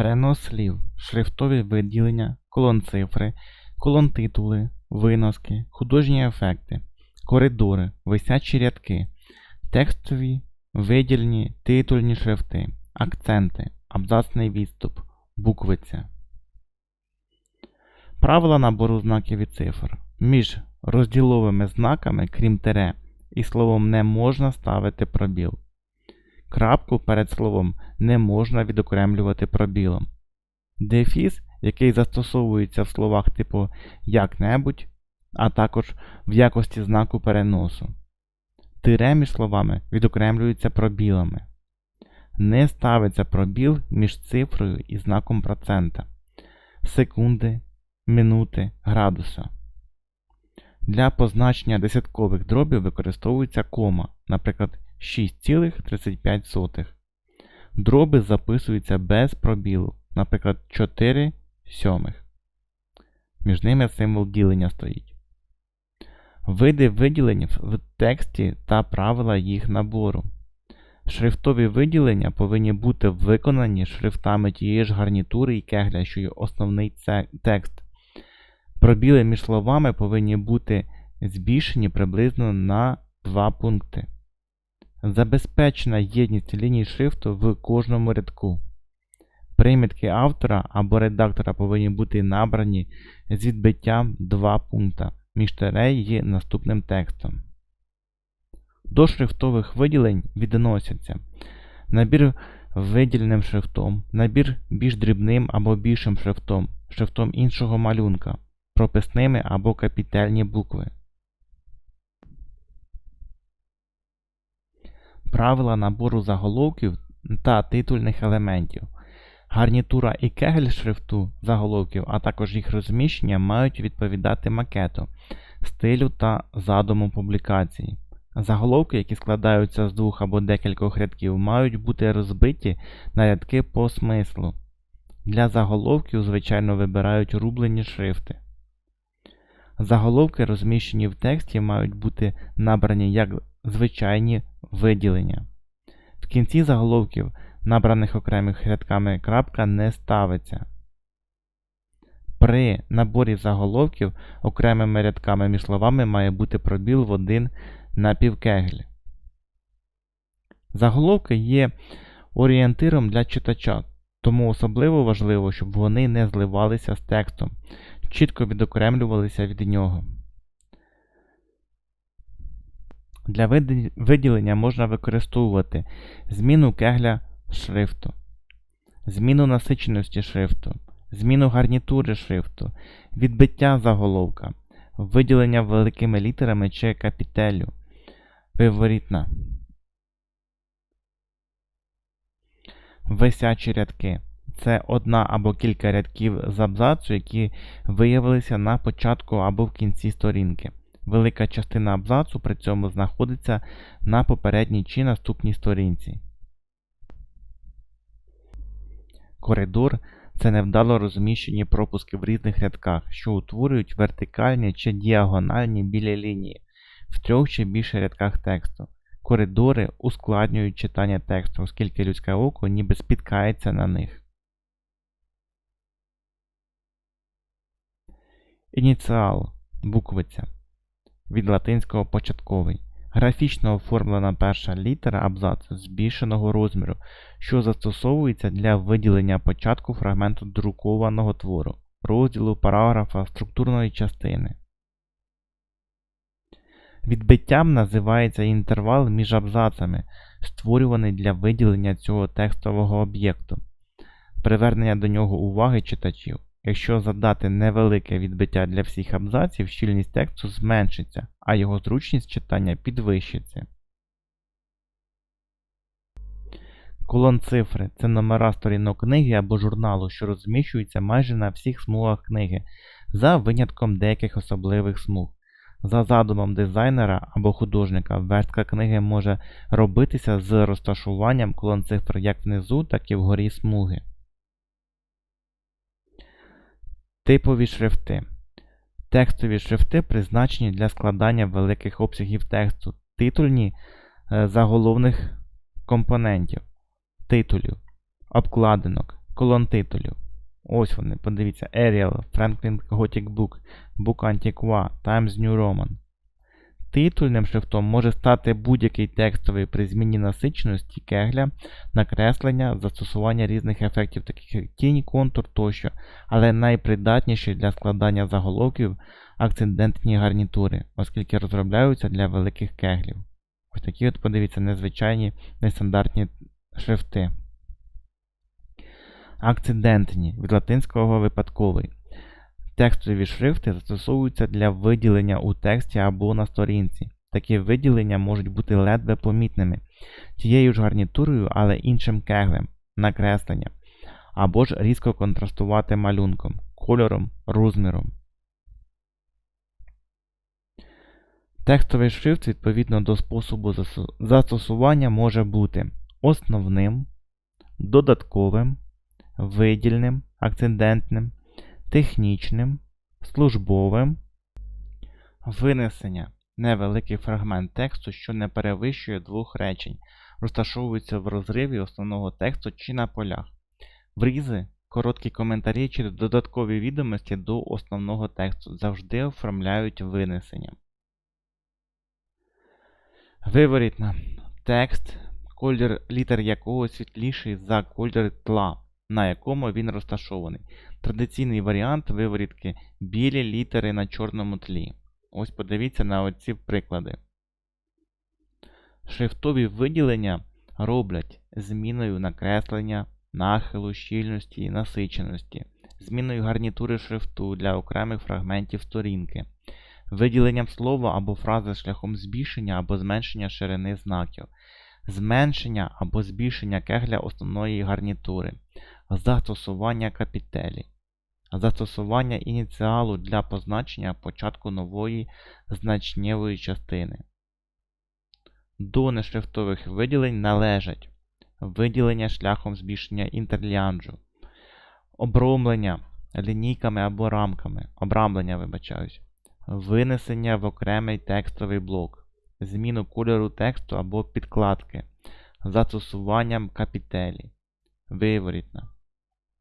Перенос слів, шрифтові виділення, колон-цифри, колон-титули, виноски, художні ефекти, коридори, висячі рядки, текстові, видільні, титульні шрифти, акценти, абзацний відступ, буквиця. Правила набору знаків і цифр. Між розділовими знаками, крім тире, і словом не можна ставити пробіл. Крапку перед словом не можна відокремлювати пробілом. Дефіс, який застосовується в словах типу як-небудь, а також в якості знаку переносу. Тире між словами відокремлюється пробілами. Не ставиться пробіл між цифрою і знаком процента, секунди, минути, градуса. Для позначення десяткових дробів використовується кома, наприклад, 6,35. Дроби записуються без пробілу, наприклад, 4 сьомих. Між ними символ ділення стоїть. Види виділень в тексті та правила їх набору. Шрифтові виділення повинні бути виконані шрифтами тієї ж гарнітури і кегля, що й основний текст. Пробіли між словами повинні бути збільшені приблизно на 2 пункти. Забезпечена єдність ліній шрифту в кожному рядку. Примітки автора або редактора повинні бути набрані з відбиттям 2 пункта між тире і наступним текстом. До шрифтових виділень відносяться набір виділеним шрифтом, набір більш дрібним або більшим шрифтом, шрифтом іншого малюнка, прописними або капітальні букви. Правила набору заголовків та титульних елементів. Гарнітура і кегель шрифту заголовків, а також їх розміщення мають відповідати макету, стилю та задуму публікації. Заголовки, які складаються з двох або декількох рядків, мають бути розбиті на рядки по смислу. Для заголовків, звичайно, вибирають рублені шрифти. Заголовки, розміщені в тексті, мають бути набрані як звичайні виділення. В кінці заголовків, набраних окремих рядками, крапка не ставиться. При наборі заголовків окремими рядками між словами має бути пробіл в один напівкегль. Заголовки є орієнтиром для читача, тому особливо важливо, щоб вони не зливалися з текстом, чітко відокремлювалися від нього. Для виділення можна використовувати зміну кегля шрифту, зміну насиченості шрифту, зміну гарнітури шрифту, відбиття заголовка, виділення великими літерами чи капітелю, виворітна, висячі рядки. Це одна або кілька рядків з абзацу, які виявилися на початку або в кінці сторінки. Велика частина абзацу при цьому знаходиться на попередній чи наступній сторінці. Коридор це невдало розміщені пропуски в різних рядках, що утворюють вертикальні чи діагональні білі лінії в трьох чи більше рядках тексту. Коридори ускладнюють читання тексту, оскільки людське око ніби спіткається на них. Ініціал буквиця від латинського початковий. Графічно оформлена перша літера абзацу збільшеного розміру, що застосовується для виділення початку фрагменту друкованого твору, розділу, параграфа, структурної частини. Відбиттям називається інтервал між абзацами, створюваний для виділення цього текстового об'єкту, привернення до нього уваги читачів. Якщо задати невелике відбиття для всіх абзаців, щільність тексту зменшиться, а його зручність читання підвищиться. Колон цифри це номера сторінок книги або журналу, що розміщуються майже на всіх смугах книги, за винятком деяких особливих смуг. За задумом дизайнера або художника, верстка книги може робитися з розташуванням колон цифр як внизу, так і вгорі смуги. Типові шрифти. Текстові шрифти призначені для складання великих обсягів тексту, титульні е, заголовних компонентів, титулів, обкладинок, колон титулів. Ось вони, подивіться. Arial, Franklin Gothic Book, Book Antiqua, Times New Roman. Титульним шрифтом може стати будь-який текстовий при зміні насиченості кегля, накреслення, застосування різних ефектів, таких як тінь, контур тощо, але найпридатніші для складання заголовків акцидентні гарнітури, оскільки розробляються для великих кеглів. Ось такі от, подивіться, незвичайні нестандартні шрифти. Акцидентні від латинського випадковий. Текстові шрифти застосовуються для виділення у тексті або на сторінці. Такі виділення можуть бути ледве помітними, тією ж гарнітурою, але іншим кеглем, накресленням, або ж різко контрастувати малюнком, кольором, розміром. Текстовий шрифт відповідно до способу застосування може бути основним, додатковим, видільним, акцидентним, технічним, службовим, винесення. Невеликий фрагмент тексту, що не перевищує двох речень, розташовується в розриві основного тексту чи на полях. Врізи, короткі коментарі чи додаткові відомості до основного тексту. Завжди оформляють винесенням. Виворітна. Текст, колір літер якого світліший за колір тла, на якому він розташований. Традиційний варіант виворітки білі літери на чорному тлі. Ось подивіться на оці приклади. Шрифтові виділення роблять зміною накреслення, нахилу, щільності і насиченості, зміною гарнітури шрифту для окремих фрагментів сторінки, виділенням слова або фрази шляхом збільшення або зменшення ширини знаків, зменшення або збільшення кегля основної гарнітури, застосування капітелі, застосування ініціалу для позначення початку нової значнєвої частини. До нешрифтових виділень належать виділення шляхом збільшення інтерліанджу, обромлення лінійками або рамками, обрамлення, вибачаюсь, винесення в окремий текстовий блок, зміну кольору тексту або підкладки, застосуванням капітелі, виворітна.